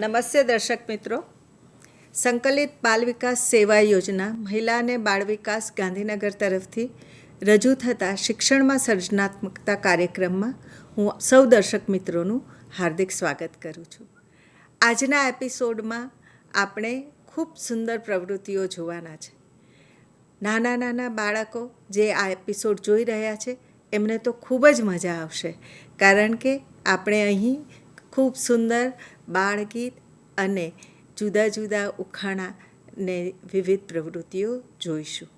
નમસ્તે દર્શક મિત્રો. સંકલિત બાલ વિકાસ સેવા યોજના મહિલા અને બાળ વિકાસ ગાંધીનગર તરફથી રજૂ થતા શિક્ષણમાં સર્જનાત્મકતા કાર્યક્રમમાં હું સૌ દર્શક મિત્રોનું હાર્દિક સ્વાગત કરું છું. આજના એપિસોડમાં આપણે ખૂબ સુંદર પ્રવૃત્તિઓ જોવાના છે. નાના નાના બાળકો જે આ એપિસોડ જોઈ રહ્યા છે, એમને તો ખૂબ જ મજા આવશે, કારણ કે આપણે અહીં ખૂબ સુંદર બાળગીત અને જુદા જુદા ઉખાણા ને વિવિધ પ્રવૃત્તિઓ જોઈશું.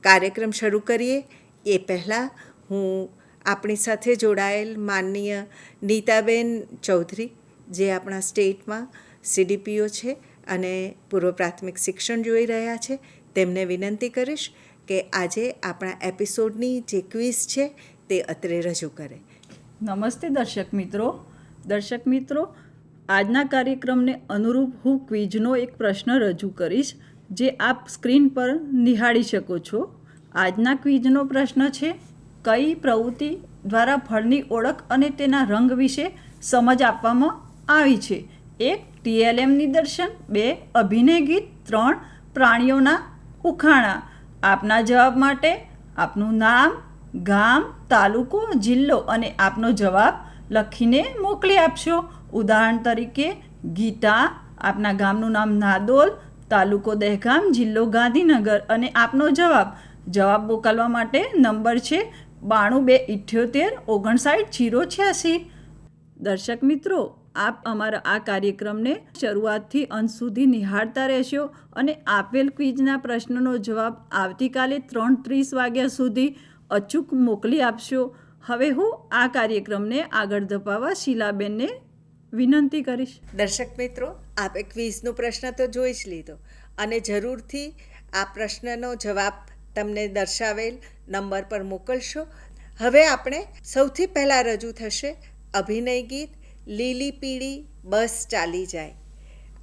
કાર્યક્રમ શરૂ કરીએ. એ પહેલાં હું આપણી સાથે જોડાયેલ માનનીય નીતાબેન ચૌધરી, જે આપણા સ્ટેટમાં સીડીપીઓ છે અને પૂર્વ પ્રાથમિક શિક્ષણ જોઈ રહ્યા છે, તેમને વિનંતી કરીશ કે આજે આપણા એપિસોડની જે ક્વિઝ છે તે અત્રે રજૂ કરે. નમસ્તે દર્શક મિત્રો. દર્શક મિત્રો આજના કાર્યક્રમને અનુરૂપ હું ક્વિઝનો એક પ્રશ્ન રજૂ કરીશ, જે આપ સ્ક્રીન પર નિહાળી શકો છો. આજના ક્વિઝનો પ્રશ્ન છે, કઈ પ્રવૃત્તિ દ્વારા ફળની ઓળખ અને તેના રંગ વિશે સમજ આપવામાં આવી છે? એક ટીએલએમ નિદર્શન બે, અભિનય ગીત. ત્રણ, પ્રાણીઓના ઉખાણા. આપના જવાબ માટે આપનું નામ, ગામ, તાલુકો, જિલ્લો અને આપનો જવાબ લખીને મોકલી આપશો. ઉદાહરણ તરીકે, ગીતા, આપના ગામનું નામ નાદોલ, તાલુકો દહેગામ, જિલ્લો ગાંધીનગર અને આપનો જવાબ. જવાબ મોકલવા માટે નંબર છે બાણું બે ઇઠ્યોતેર ઓગણસાઠ જીરો છ્યાસી. દર્શક મિત્રો, આપ અમારા આ કાર્યક્રમને શરૂઆતથી અંત સુધી નિહાળતા રહેશો અને આપેલ ક્વિઝના પ્રશ્નનો જવાબ આવતીકાલે ત્રણ ત્રીસ વાગ્યા સુધી અચૂક મોકલી આપશો. હવે હું આ કાર્યક્રમને આગળ ધપાવવા શીલાબેનને વિનંતી કરીશ. દર્શક મિત્રો, આપે ક્વિઝનો પ્રશ્ન તો જોઈ જ લીધો અને જરૂરથી આ પ્રશ્નનો જવાબ તમને દર્શાવેલ નંબર પર મોકલશો. હવે આપણે સૌથી પહેલાં રજૂ થશે અભિનય ગીત, લીલી પીળી બસ ચાલી જાય.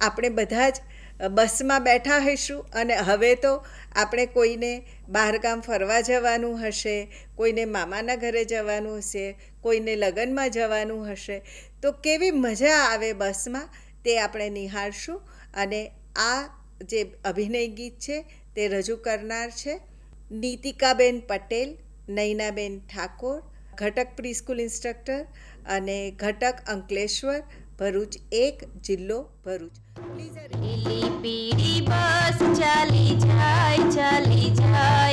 આપણે બધા જ બસમાં બેઠા હઈશું અને હવે તો આપણે કોઈને બહારગામ ફરવા જવાનું હશે, કોઈને મામાના ઘરે જવાનું હશે, કોઈને લગ્નમાં જવાનું હશે, તો કેવી મજા આવે બસમાં? તે આપણે નિહાળશું અને આ જે અભિનય ગીત છે તે રજૂ કરનાર છે નીતિકાબેન પટેલ, નૈનાબેન ઠાકોર, ઘટક પ્રીસ્કૂલ ઇન્સ્ટ્રક્ટર અને ઘટક અંકલેશ્વર, ભરૂચ એક, જિલ્લો ભરૂચ. લીલી પીળી બસ ચાલી જાય ચાલી જાય.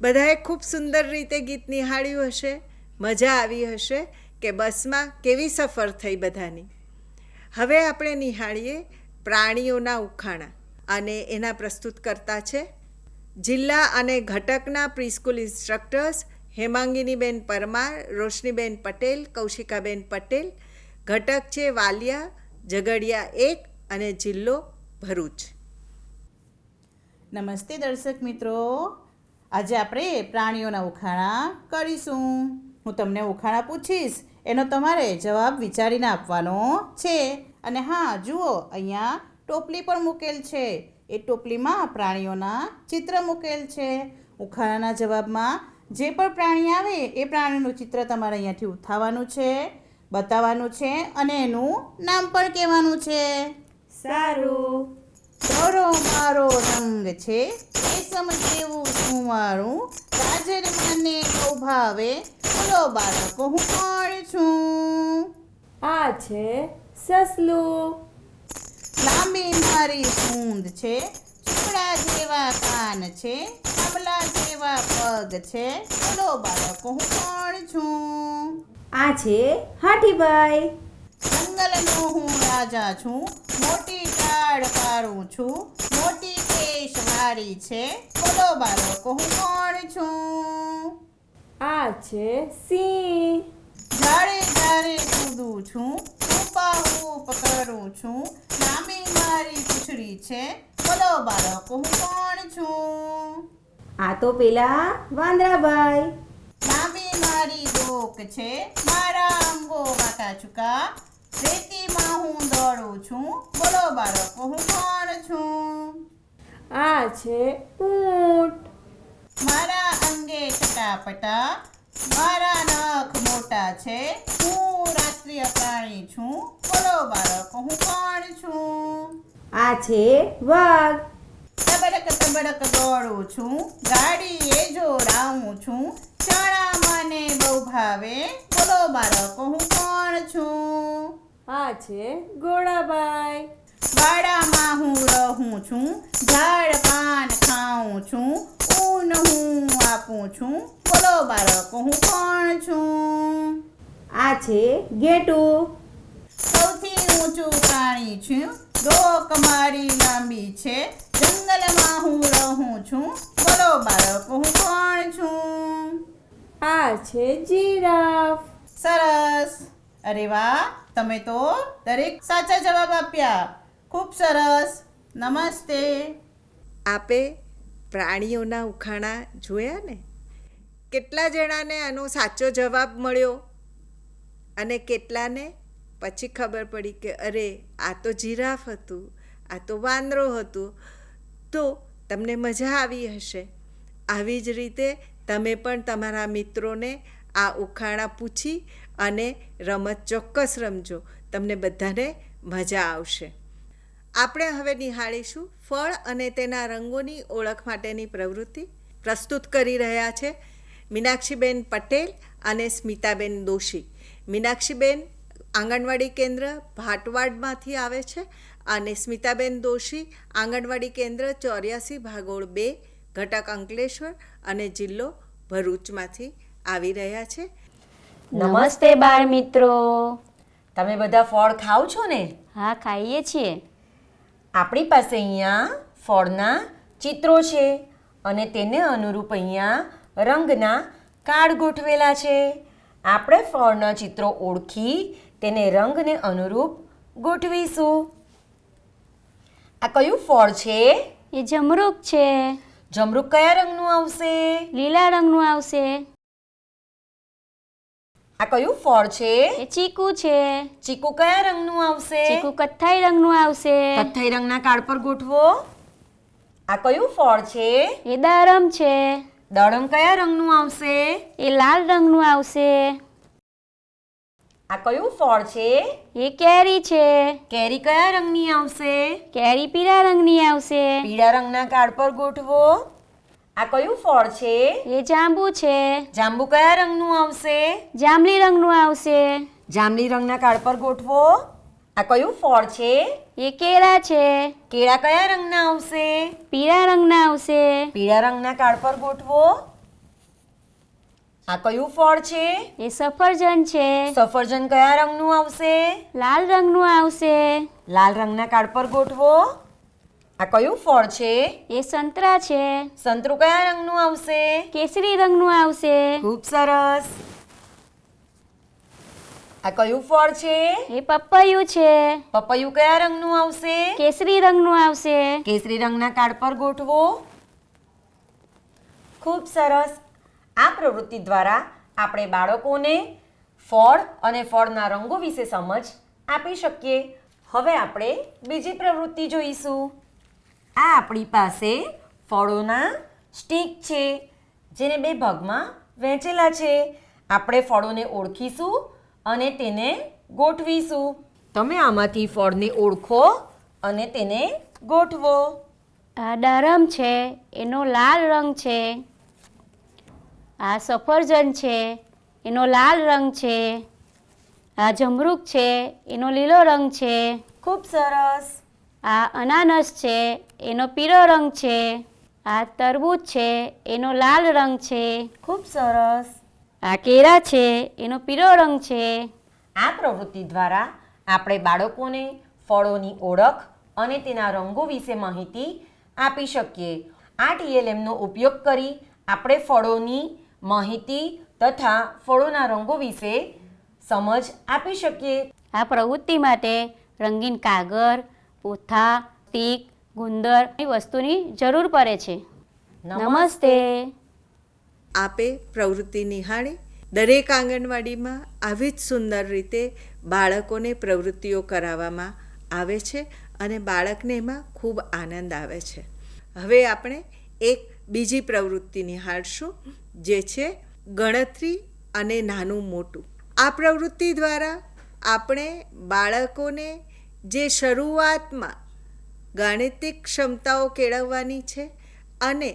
બધાએ ખૂબ સુંદર રીતે ગીત નિહાળ્યું હશે, મજા આવી હશે કે બસમાં કેવી સફર થઈ બધાની. હવે આપણે નિહાળીએ પ્રાણીઓના ઉખાણા અને એના પ્રસ્તુતકર્તા છે જિલ્લા અને ઘટકના પ્રીસ્કૂલ ઇન્સ્ટ્રક્ટર્સ હેમાંગિનીબેન પરમાર, રોશનીબેન પટેલ, કૌશિકાબેન પટેલ, ઘટક છે વાલિયા, ઝઘડિયા એક અને જિલ્લો ભરૂચ. નમસ્તે દર્શક મિત્રો. આજે આપણે પ્રાણીઓના ઉખાણા કરીશું. હું તમને ઉખાણા પૂછીશ. એનો તમારે જવાબ વિચારીને આપવાનો છે. અને હા, જુઓ, અહીંયા ટોપલી પણ મૂકેલ છે. એ ટોપલીમાં પ્રાણીઓના ચિત્ર મૂકેલ છે. ઉખાણાના જવાબમાં જે પણ પ્રાણી આવે, એ પ્રાણીનું ચિત્ર તમારે અહીંયાથી ઉઠાવવાનું છે, બતાવવાનું છે અને એનું નામ પણ કહેવાનું છે. સારું. તારો મારો રંગ છે. રેશમ જેવું છું મારું. ગાજર મને બહુ ભાવે બોલો બાળકો હું કોણ છું? આ છે સસલું. લાંબી મારી સૂંઢ છે. ચૂડા જેવા કાન છે. તબલા જેવા પગ છે. બોલો બાળકો હું કોણ છું? આ છે હાથીભાઈ. જંગલનો હું રાજા છું. મોટી ટાળ પારું છું. મોટી કેશવાળી છે. બોલો બાળકો હું કોણ છું? આ છે સિંહ. ઝાડે ઝાડે કૂદું છું. ઉપા ઉપ કરું છું. લાંબી મારી પૂછડી છે. બોલો બાળકો હું કોણ છું? આ તો પેલા વાંદરાભાઈ. લાંબી મારી ડોક છે. મારા અંગો વાટા ચૂકા. રેતીમાં હું દોડું છું. બોલો બાળકો હું કોણ છું? આ છે ઊંટ. મારા અંગે ચટાપટા મારા નખ મોટા છે હું રાષ્ટ્રીય પ્રાણી છું. બોલો બાળકો હું કોણ છું? આ છે વાઘ તબડક તબડક દોડું છું. ગાડીએ જોડાવું છું. ચણા મને બહુ ભાવે. બોલો બાળકો હું કોણ છું? આ છે ઘોડાભાઈ વાડામાં હું રહું છું ઝાડ પાન ખાઉં છું ઊન હું આપું છું. બોલો બાળકો હું કોણ છું? આ છે ગેટુ. સૌથી ઊંચું પ્રાણી છું. ડોક મારી લાંબી છે. જંગલમાં હું રહું આ છે જીરાફ. સરસ. અરે વાહ તમે તો દરેક સાચા જવાબ આપ્યા. ખૂબ સરસ. નમસ્તે. આપે પ્રાણીઓના ઉખાણા જોયા ને? કેટલા જણાને આનો સાચો જવાબ મળ્યો? અને કેટલાને? પછી ખબર પડી કે અરે આ તો જીરાફ હતું આ તો વાંદરો હતું. તો તમને મજા આવી હશે. આવી જ રીતે તમે પણ તમારા મિત્રોને આ ઉખાણા પૂછી અને રમત ચોક્કસ રમજો. તમને બધાને મજા આવશે. આપણે હવે નિહાળીશું ફળ અને તેના રંગોની ઓળખ માટેની પ્રવૃત્તિ પ્રસ્તુત કરી રહ્યા છે મીનાક્ષીબેન પટેલ અને સ્મિતાબેન દોશી. મીનાક્ષીબેન આંગણવાડી કેન્દ્ર ભાટવાડમાંથી આવે છે અને સ્મિતાબેન દોશી આંગણવાડી કેન્દ્ર ચોર્યાસી ભાગોળ બે ઘટક અંકલેશ્વર અને જિલ્લો ભરૂચમાંથી આવી રહ્યા છે. નમસ્તે બાળ મિત્રો. તમે બધા ફળ ખાઓ છો ને? હા ખાઈએ છીએ. આપણી પાસે અહીંયા ફળના ચિત્રો છે અને તેને અનુરૂપ અહીંયા રંગના કાર્ડ ગોઠવેલા છે. આપણે ફળના ચિત્રો ઓળખી તેને રંગને અનુરૂપ ગોઠવીશું. આ કયું ફળ છે? એ જમરૂક છે. જમરૂક કયા રંગનું આવશે? લીલા રંગનું આવશે. આ કયું ફળ છે? એ ચીકુ છે. ચીકુ કયા રંગનું આવશે? ચીકુ કથ્થાઈ રંગનું આવશે. કથ્થાઈ રંગના કાર્ડ પર ગોઠવો. આ કયું ફળ છે? એ દાડમ છે. દાડમ કયા રંગનું આવશે? એ લાલ રંગનું આવશે. આ કયું ફળ છે? એ કેરી છે. કેરી કયા રંગની આવશે? કેરી પીળા રંગની આવશે. પીળા રંગના કાર્ડ પર ગોઠવો. આ કયું ફળ છે? એ જાંબુ છે. જાંબુ કયા રંગનું આવશે? જાંબલી રંગનું આવશે. જાંબલી રંગના કાર્ડ પર ગોઠવો. આ કયું ફળ છે? એ કેળા છે. કેળા કયા રંગના આવશે? પીળા રંગના આવશે. પીળા રંગના કાર્ડ પર ગોઠવો. આ કયું ફળ છે? એ સફરજન છે. સફરજન કયા રંગનું આવશે? લાલ રંગનું આવશે. લાલ રંગના કાર્ડ પર ગોઠવો. આ કયું ફળ છે? એ સંતરા છે. સંતરું કયા રંગનું આવશે? કેસરી રંગનું આવશે. ખૂબ સરસ. આ કયું ફળ છે? એ પપૈયું છે. પપૈયું કયા રંગનું આવશે? કેસરી રંગનું આવશે. કેસરી રંગના કાર્ડ પર ગોઠવો. ખૂબ સરસ. આ પ્રવૃત્તિ દ્વારા આપણે બાળકોને ફળ અને ફળના રંગો વિશે સમજ આપી શકીએ. હવે આપણે બીજી પ્રવૃત્તિ જોઈશું. આ આપણી પાસે ફળોના સ્ટીક છે, જેને બે ભાગમાં વહેંચેલા છે. આપણે ફળોને ઓળખીશું અને તેને ગોઠવીશું. તમે આમાંથી ફળને ઓળખો અને તેને ગોઠવો. આ ડરમ છે, એનો લાલ રંગ છે. આ સફરજન છે એનો લાલ રંગ છે આ જમરૂક છે એનો લીલો રંગ છે. ખૂબ સરસ. આ અનાનસ છે એનો પીળો રંગ છે. આ તરબૂચ છે એનો લાલ રંગ છે. ખૂબ સરસ. આ કેરા છે એનો પીળો રંગ છે. આ પ્રવૃત્તિ દ્વારા આપણે બાળકોને ફળોની ઓળખ અને તેના રંગો વિશે માહિતી આપી શકીએ. આ ટીએલએમનો ઉપયોગ કરી આપણે ફળોની માહિતી તથા ફળોના રંગો વિશે સમજ આપી શકીએ. આ પ્રવૃત્તિ માટે રંગીન કાગળ પોથા ટીક ગુંદર એ વસ્તુની જરૂર પડે છે. નમસ્તે. આપે પ્રવૃત્તિ નિહાળી દરેક આંગણવાડીમાં આવી જ સુંદર રીતે બાળકોને પ્રવૃત્તિઓ કરાવવામાં આવે છે અને બાળકને એમાં ખૂબ આનંદ આવે છે. હવે આપણે એક બીજી પ્રવૃત્તિ નિહાળશું. જે છે ગણતરી અને નાનું મોટું. આ પ્રવૃત્તિ દ્વારા આપણે બાળકોને જે શરૂઆતમાં ગાણિતિક ક્ષમતાઓ કેળવવાની છે અને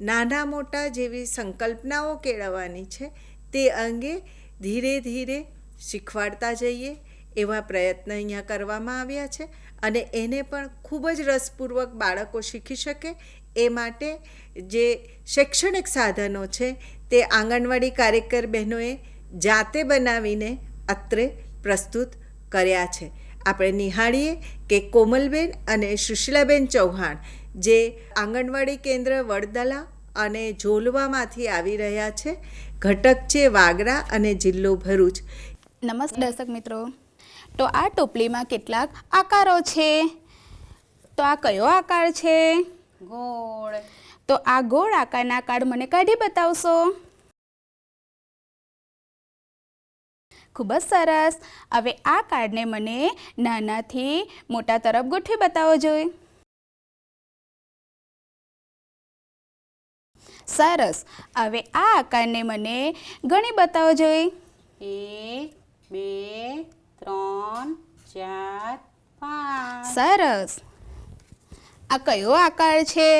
નાના મોટા જેવી સંકલ્પનાઓ કેળવવાની છે તે અંગે ધીરે ધીરે શીખવાડતા જઈએ એવા પ્રયત્ન અહીંયા કરવામાં આવ્યા છે અને એને પણ ખૂબ જ રસપૂર્વક બાળકો શીખી શકે એ માટે જે શૈક્ષણિક સાધનો છે તે આંગણવાડી કાર્યકર બહેનોએ જાતે બનાવીને અત્રે પ્રસ્તુત કર્યા છે. આપણે નિહાળીએ કે કોમલબેન અને સુશીલાબેન ચૌહાણ જે આંગણવાડી કેન્દ્ર વડદલા અને ઝોલવામાંથી આવી રહ્યા છે, ઘટક છે વાગરા અને જિલ્લો ભરૂચ. નમસ્તે દર્શક મિત્રો. તો આ ટોપલીમાં કેટલાક આકારો છે. તો આ કયો આકાર છે? ગોળ. તો આ ગોળ આકારના કાર્ડ મને કાઢી બતાવશો. ખૂબ જ સરસ. હવે આ કાર્ડને મને નાનાથી મોટા તરફ ગોઠવી બતાવો જોઈએ સરસ. હવે આ આકારને મને ગણી બતાવો જોઈએ એક બે ત્રણ ચાર પાંચ. સરસ. આ કયો આકાર છે?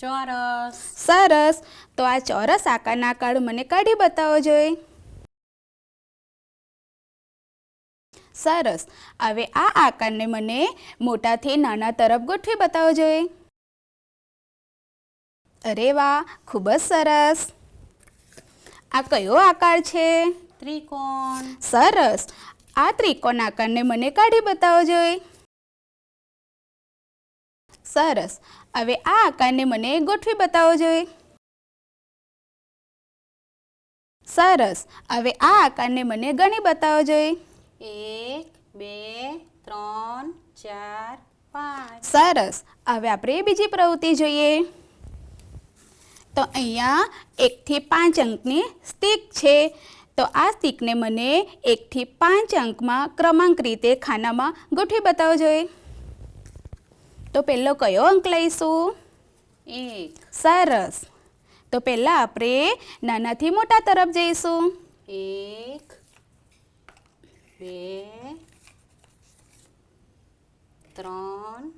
ચોરસ. સરસ. તો આ ચોરસ આકારના કાર્ડ મને કાઢી બતાવો જોઈએ સરસ. હવે આ આકારને મને મોટાથી નાના તરફ ગોઠવી બતાવો જોઈએ અરે વાહ ખૂબ જ સરસ. આ કયો આકાર છે? ત્રિકોણ. સરસ. આ ત્રિકોણ આકારને મને કાઢી બતાવો જોઈએ સરસ. હવે આ આકારને મને ગોઠવી બતાવો જોઈએ સરસ. હવે આ આકારને મને ગણી બતાવો જોઈએ એક બે ત્રણ ચાર પાંચ. સરસ. હવે આપણે બીજી પ્રવૃત્તિ જોઈએ. તો અહીંયા એકથી પાંચ અંકની સ્ટીક છે. તો આ સ્ટીકને મને એકથી પાંચ અંકમાં ક્રમાંક રીતે ખાનામાં ગોઠવી બતાવો જોઈએ તો પહેલો કયો અંક લઈશું? એક. સરસ. તો પહેલાં આપણે નાનાથી મોટા તરફ જઈશું. એક બે ત્રણ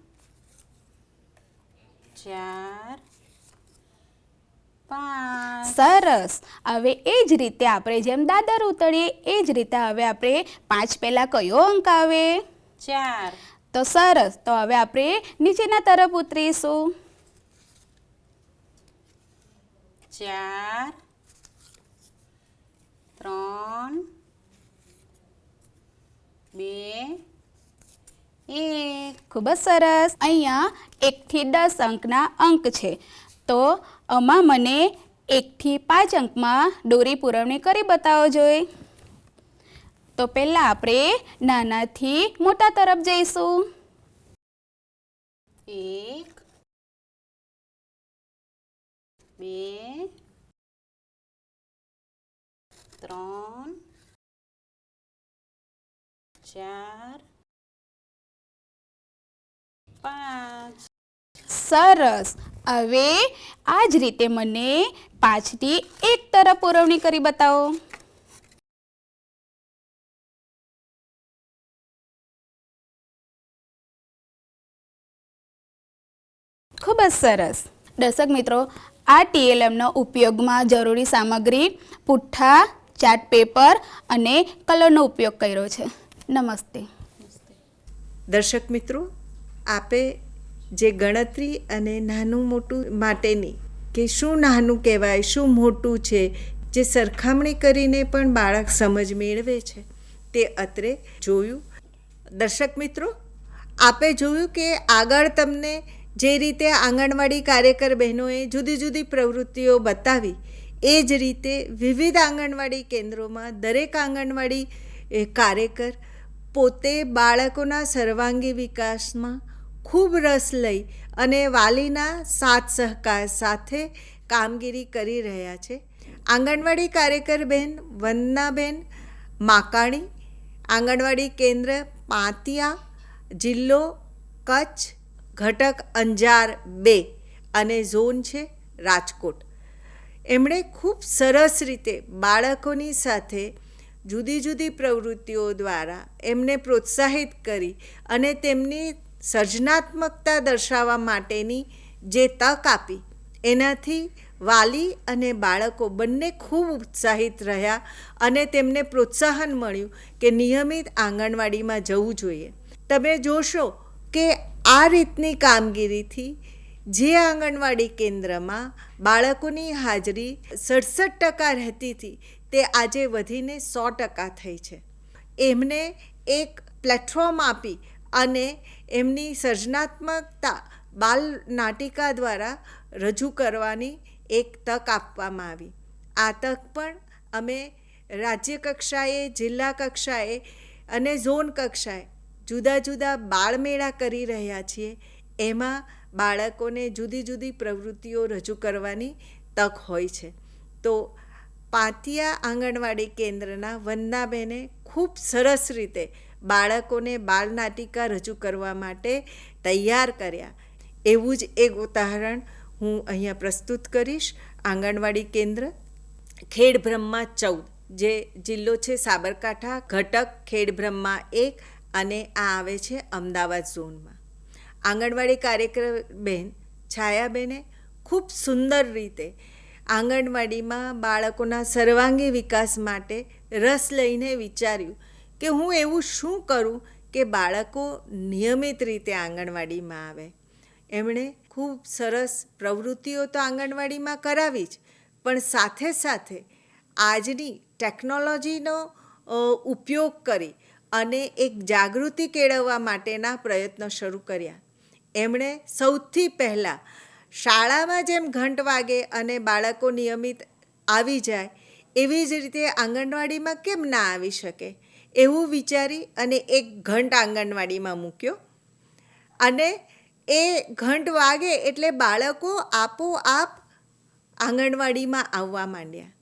ચાર પાંચ. સરસ. હવે એ જ રીતે આપણે જેમ દાદર ઉતરીએ એ જ રીતે હવે આપણે પાંચ પહેલાં કયો અંક આવે? ચાર. તો સરસ. તો હવે આપણે નીચેના તરફ ઉતરીશું. ચાર, ત્રણ, બે, એક. ખૂબ જ સરસ. અહીંયા એકથી દસ અંકના અંક છે. તો આમાં મને એકથી પાંચ અંકમાં દોરી પુરવણી કરી બતાવો જોઈએ તો પહેલાં આપણે નાનાથી મોટા તરફ જઈશું. એક, બે, ત્રણ, ચાર, પાંચ. સરસ. હવે આ જ રીતે મને પાંચથી એક તરફ પુરવણી કરી બતાવો. ખૂબ જ સરસ. દર્શક મિત્રો આ ટીએલએમનો ઉપયોગમાં જરૂરી સામગ્રી પુઠ્ઠા ચાર્ટ પેપર અને કલરનો ઉપયોગ કર્યો છે. નમસ્તે. દર્શક મિત્રો આપે જે ગણતરી અને નાનું મોટું માટેની કે શું નાનું કહેવાય શું મોટું છે જે સરખામણી કરીને પણ બાળક સમજ મેળવે છે તે અત્રે જોયું. દર્શક મિત્રો આપે જોયું કે આગળ તમને જે રીતે આંગણવાડી કાર્યકર બહેનોએ જુદી જુદી પ્રવૃત્તિઓ બતાવી, એ જ રીતે વિવિધ આંગણવાડી કેન્દ્રોમાં દરેક આંગણવાડી કાર્યકર પોતે બાળકોના સર્વાંગી વિકાસમાં ખૂબ રસ લઈ અને વાલીના સાથ સહકાર સાથે કામગીરી કરી રહ્યા છે. આંગણવાડી કાર્યકર બહેન વંદનાબેન માકાણી, આંગણવાડી કેન્દ્ર પાતિયા, જિલ્લો કચ્છ ઘટક અંજાર બે અને ઝોન છે રાજકોટ. એમણે ખૂબ સરસ રીતે બાળકોની સાથે જુદી જુદી પ્રવૃત્તિઓ દ્વારા એમને પ્રોત્સાહિત કરી અને તેમની સર્જનાત્મકતા દર્શાવવા માટેની જે તક આપી, એનાથી વાલી અને બાળકો બંને ખૂબ ઉત્સાહિત રહ્યા અને તેમને પ્રોત્સાહન મળ્યું કે નિયમિત આંગણવાડીમાં જવું જોઈએ. તમે જોશો કે આ રીતની કામગીરીથી જે આંગણવાડી કેન્દ્રમાં બાળકોની હાજરી સડસઠ ટકા રહેતી હતી, તે આજે વધીને સો ટકા થઈ છે. એમને એક પ્લેટફોર્મ આપી અને એમની સર્જનાત્મકતા બાલ નાટિકા દ્વારા રજૂ કરવાની એક તક આપવામાં આવી. આ તક પણ અમે રાજ્ય કક્ષાએ, જિલ્લા કક્ષાએ અને ઝોન કક્ષાએ જુદા જુદા બાળમેળા કરી રહ્યા છીએ, એમાં બાળકોને જુદી જુદી પ્રવૃત્તિઓ રજૂ કરવાની તક હોય છે. તો પાતિયા આંગણવાડી કેન્દ્રના વંદનાબેને ખૂબ સરસ રીતે બાળકોને બાળનાટિકા રજૂ કરવા માટે તૈયાર કર્યા. એવું જ એક ઉદાહરણ હું અહીંયા પ્રસ્તુત કરીશ. આંગણવાડી કેન્દ્ર ખેડબ્રહ્મા ચૌદ, જે જિલ્લો છે સાબરકાંઠા, ઘટક ખેડબ્રહ્મા એક અને આ આવે છે અમદાવાદ ઝોનમાં. આંગણવાડી કાર્યક્રમ બેન છાયાબેને ખૂબ સુંદર રીતે આંગણવાડીમાં બાળકોના સર્વાંગી વિકાસ માટે રસ લઈને વિચાર્યું કે હું એવું શું કરું કે બાળકો નિયમિત રીતે આંગણવાડીમાં આવે. એમણે ખૂબ સરસ પ્રવૃત્તિઓ તો આંગણવાડીમાં કરાવી જ, પણ સાથે સાથે આજની ટેકનોલોજીનો ઉપયોગ કરી અને એક જાગૃતિ કેળવવા માટેના પ્રયત્નો શરૂ કર્યા. એમણે સૌથી પહેલાં શાળામાં જેમ ઘંટ વાગે અને બાળકો નિયમિત આવી જાય, એવી જ રીતે આંગણવાડીમાં કેમ ના આવી શકે એવું વિચારી અને એક ઘંટ આંગણવાડીમાં મૂક્યો. અને એ ઘંટ વાગે એટલે બાળકો આપોઆપ આંગણવાડીમાં આવવા માંડ્યા.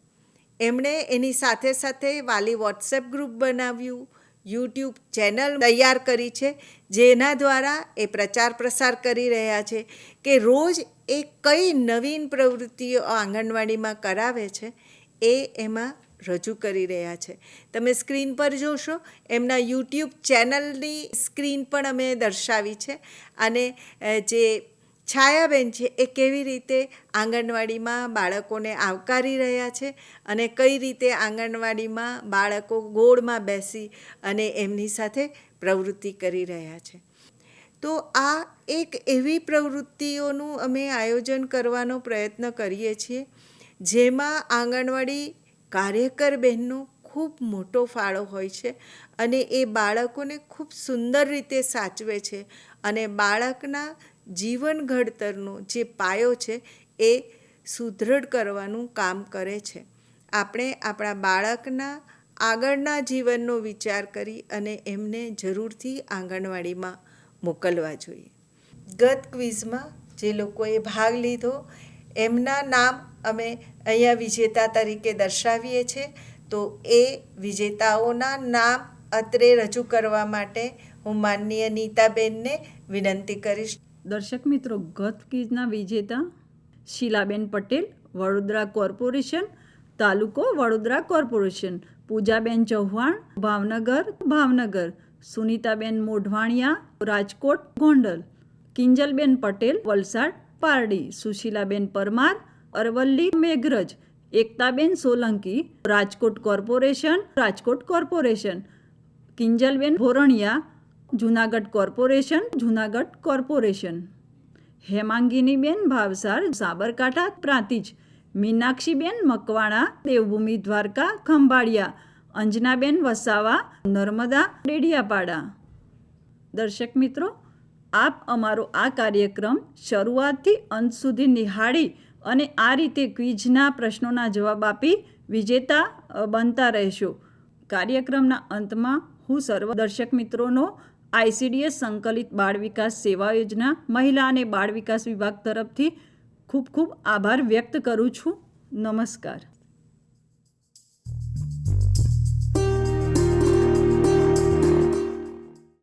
એમણે એની સાથે સાથે વાલી વોટ્સએપ ગ્રુપ બનાવ્યું યુટ્યુબ ચેનલ તૈયાર કરી છે, જેના દ્વારા એ પ્રચાર પ્રસાર કરી રહ્યા છે કે રોજ એ કઈ નવીન પ્રવૃત્તિઓ આંગણવાડીમાં કરાવે છે, એ એમાં રજૂ કરી રહ્યા છે. તમે સ્ક્રીન પર જોશો, એમના યુટ્યુબ ચેનલની સ્ક્રીન પણ અમે દર્શાવી છે અને જે છાયાબેન છે, એ કેવી રીતે આંગણવાડીમાં બાળકોને આવકારી રહ્યા છે અને કઈ રીતે આંગણવાડીમાં બાળકો ગોળમાં બેસી અને એમની સાથે પ્રવૃત્તિ કરી રહ્યા છે. તો આ એક એવી પ્રવૃત્તિઓનું અમે આયોજન કરવાનો પ્રયત્ન કરીએ છીએ, જેમાં આંગણવાડી કાર્યકર બહેનનો ખૂબ મોટો ફાળો હોય છે અને એ બાળકોને ખૂબ સુંદર રીતે સાચવે છે અને બાળકના જીવન ઘડતરનો જે પાયો છે એ સુદૃઢ કરવાનું કામ કરે છે. આપણે આપણા બાળકના આગળના જીવનનો વિચાર કરી અને એમને જરૂરથી આંગણવાડીમાં મોકલવા જોઈએ. ગત ક્વિઝમાં જે લોકોએ ભાગ લીધો, એમના નામ અમે અહીંયા વિજેતા તરીકે દર્શાવીએ છીએ તો એ વિજેતાઓના નામ અત્રે રજૂ કરવા માટે હું માનનીય નીતાબેનને વિનંતી કરીશ. દર્શક મિત્રો, ગત ક્વિઝના વિજેતા શીલાબેન પટેલ, વડોદરા કોર્પોરેશન, તાલુકો વડોદરા કોર્પોરેશન, પૂજાબેન Chauhan, Bhavnagar Bhavnagar, સુનીતાબેન Modhvaniya, Rajkot, Gondal, Kinjalben Patel, Valsad, Pardi, Sushilaben Parmar, Aravalli, Meghraj, Ektaben Solanki, Rajkot corporation Rajkot corporation, Kinjalben Bhoraniya Junagadh corporation Junagadh corporation. Hemanginiben Bhavsar, Sabarkantha Prantij. Meenakshiben Makwana, Devbhoomi Dwarka Khambhaliya. અંજનાબેન વસાવા, નર્મદા ડેડિયાપાડા. દર્શક મિત્રો, આપ અમારો આ કાર્યક્રમ શરૂઆતથી અંત સુધી નિહાળી અને આ રીતે ક્વિઝના પ્રશ્નોના જવાબ આપી વિજેતા બનતા રહેશો. કાર્યક્રમના અંતમાં હું સર્વ દર્શક મિત્રોનો આઈસીડીએસ સંકલિત બાળ વિકાસ સેવા યોજના મહિલા અને બાળ વિકાસ વિભાગ તરફથી ખૂબ ખૂબ આભાર વ્યક્ત કરું છું. નમસ્કાર.